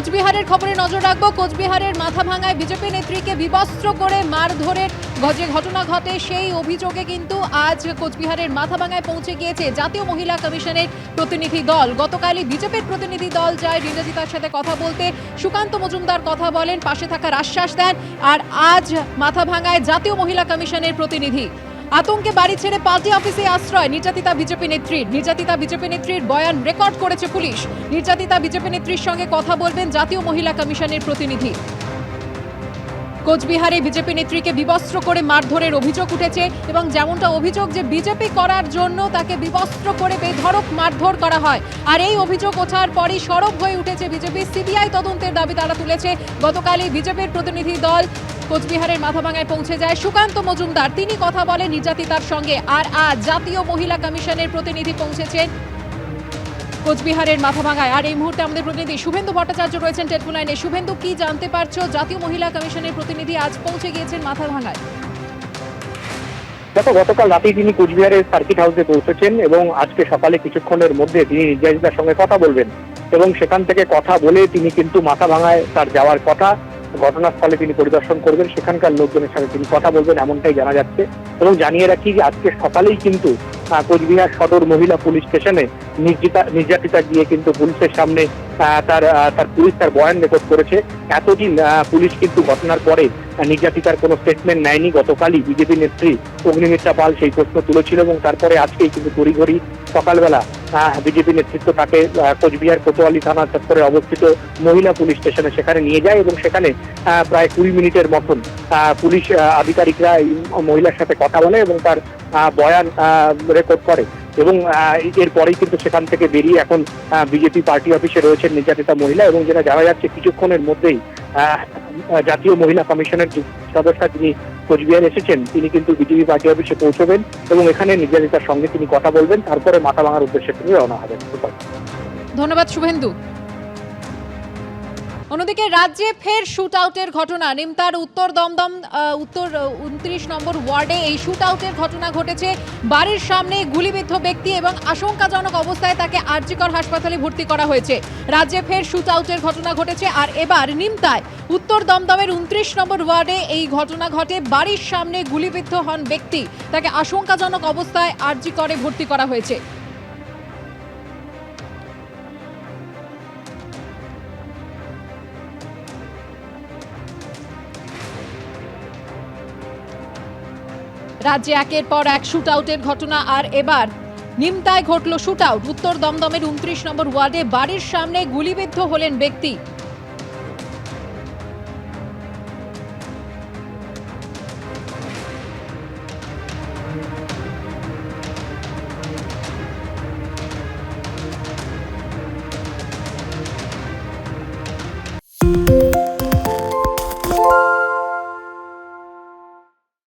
কোচবিহারের খবরে নজর রাখব। কোচবিহারের মাথা ভাঙায় বিজেপি নেত্রীকে বিবস্ত্র করে মারধরের ঘ- যে ঘটনা ঘটে, সেই অভিযোগে কিন্তু আজ কোচবিহারের মাথাভাঙায় পৌঁছে গিয়েছে জাতীয় মহিলা কমিশনের প্রতিনিধি দল। গতকালই বিজেপির প্রতিনিধি দল যায় নীরজিতার সাথে কথা বলতে। সুকান্ত মজুমদার কথা বলেন, পাশে থাকার আশ্বাস দেন। আর আজ মাথাভাঙায় জাতীয় মহিলা কমিশনের প্রতিনিধি আতঙ্কে বাড়ি ছেড়ে পার্টি অফিসে আশ্রয়। নির্যাতিতা বিজেপি নেত্রীর নির্যাতিতা বিজেপি নেত্রীর বয়ান রেকর্ড করেছে পুলিশ। নির্যাতিতা বিজেপি নেত্রীর সঙ্গে কথা বলবেন জাতীয় মহিলা কমিশনের প্রতিনিধি। কোচবিহারে বিজেপি নেত্রীকে বিবস্ত্র করে মারধরের অভিযোগ উঠেছে এবং যেমনটা অভিযোগ যে বিজেপি করার জন্য তাকে বিবস্ত্র করে বেধড়ক মারধর করা হয়। আর এই অভিযোগ ওঠার পরই সরব হয়ে উঠেছে বিজেপি। সিবিআই তদন্তের দাবি তারা তুলেছে। গতকালই বিজেপির প্রতিনিধি দল কোচবিহারের মাথাভাঙায় পৌঁছে যায়। সুকান্ত মজুমদার, তিনি কথা বলেন নির্যাতিতার সঙ্গে। আর আজ জাতীয় মহিলা কমিশনের প্রতিনিধি পৌঁছেছেন। কোচবিহারের মাথাভাঙায়। আর এই মুহূর্তে আমাদের প্রতিনিধি শুভেন্দু ভট্টাচার্য রয়েছেন টেলিফোন লাইনে। শুভেন্দু, কি জানতে পারছ? জাতীয় মহিলা কমিশনের প্রতিনিধি আজ পৌঁছে গিয়েছেন মাথাভাঙায়। দেখো, গতকাল রাতেই তিনি কোচবিহারের সার্কিট হাউসে পৌঁছেছেন এবং আজকে সকালে কিছুক্ষণের মধ্যে তিনি নির্যাতিতার সঙ্গে কথা বলবেন এবং সেখান থেকে কথা বলে তিনি কিন্তু মাথা ভাঙায় তার যাওয়ার কথা, ঘটনাস্থলে তিনি পরিদর্শন করবেন, সেখানকার লোকজনের সাথে তিনি কথা বলবেন, এমনটাই জানা যাচ্ছে এবং জানিয়ে রাখি যে আজকে সকালেই কিন্তু কোচবিহার সদর মহিলা পুলিশ স্টেশনে নির্যাতিতা নির্যাতিতা গিয়ে কিন্তু পুলিশের সামনে তার তার পুলিশ তার বয়ান রেকর্ড করেছে। এতদিন পুলিশ কিন্তু ঘটনার পরে নির্যাতিতার কোনো স্টেটমেন্ট নেয়নি। গতকালই বিজেপি নেত্রী অগ্নিমিত্রা পাল সেই প্রশ্ন তুলেছিল এবং তারপরে আজকেই কিন্তু তড়িঘড়ি সকালবেলা বিজেপি নেতৃত্ব তাকে কোচবিহার কোতোয়ালি থানা চত্বরে অবস্থিত মহিলা পুলিশ স্টেশনে সেখানে নিয়ে যায় এবং সেখানে প্রায় কুড়ি মিনিটের মতন পুলিশ আধিকারিকরা মহিলার সাথে কথা বলে এবং তার বয়ান রেকর্ড করে এবং এরপরেই কিন্তু সেখান থেকে বেরিয়ে এখন বিজেপি পার্টি অফিসে রয়েছেন নির্যাতিতা মহিলা এবং যেটা জানা যাচ্ছে কিছুক্ষণের মধ্যেই জাতীয় মহিলা কমিশনের সদস্য, যিনি কোচবিহার এসেছেন, তিনি কিন্তু বিজেপি পার্টি অফিসে পৌঁছবেন এবং এখানে নির্যাতিতার সঙ্গে তিনি কথা বলবেন, তারপরে মাথা ভাঙার উদ্দেশ্যে তিনি রওনা হবেন। ধন্যবাদ, শুভেন্দু। অন্যদিকে রাজ্যে ফের শুট আউটের ঘটনা। নিমতার উত্তর দমদম উত্তর উনত্রিশ নম্বর ওয়ার্ডে এই শুট আউটের ঘটনা ঘটেছে। বাড়ির সামনে গুলিবিদ্ধ ব্যক্তি এবং আশঙ্কাজনক অবস্থায় তাকে আরজিকর হাসপাতালে ভর্তি করা হয়েছে। রাজ্যে ফের শুট আউটের ঘটনা ঘটেছে। আর এবার নিমতায়, উত্তর দমদমের উনত্রিশ নম্বর ওয়ার্ডে এই ঘটনা ঘটে। বাড়ির সামনে গুলিবিদ্ধ হন ব্যক্তি। তাকে আশঙ্কাজনক অবস্থায় আরজিকরে ভর্তি করা হয়েছে। রাজ্যে একের পর এক শুট আউটের ঘটনা আর এবার। নিমতায় ঘটল শুট আউট উত্তর দমদমের উনত্রিশ নম্বর ওয়ার্ডে বাড়ির সামনে গুলিবিদ্ধ হলেন ব্যক্তি।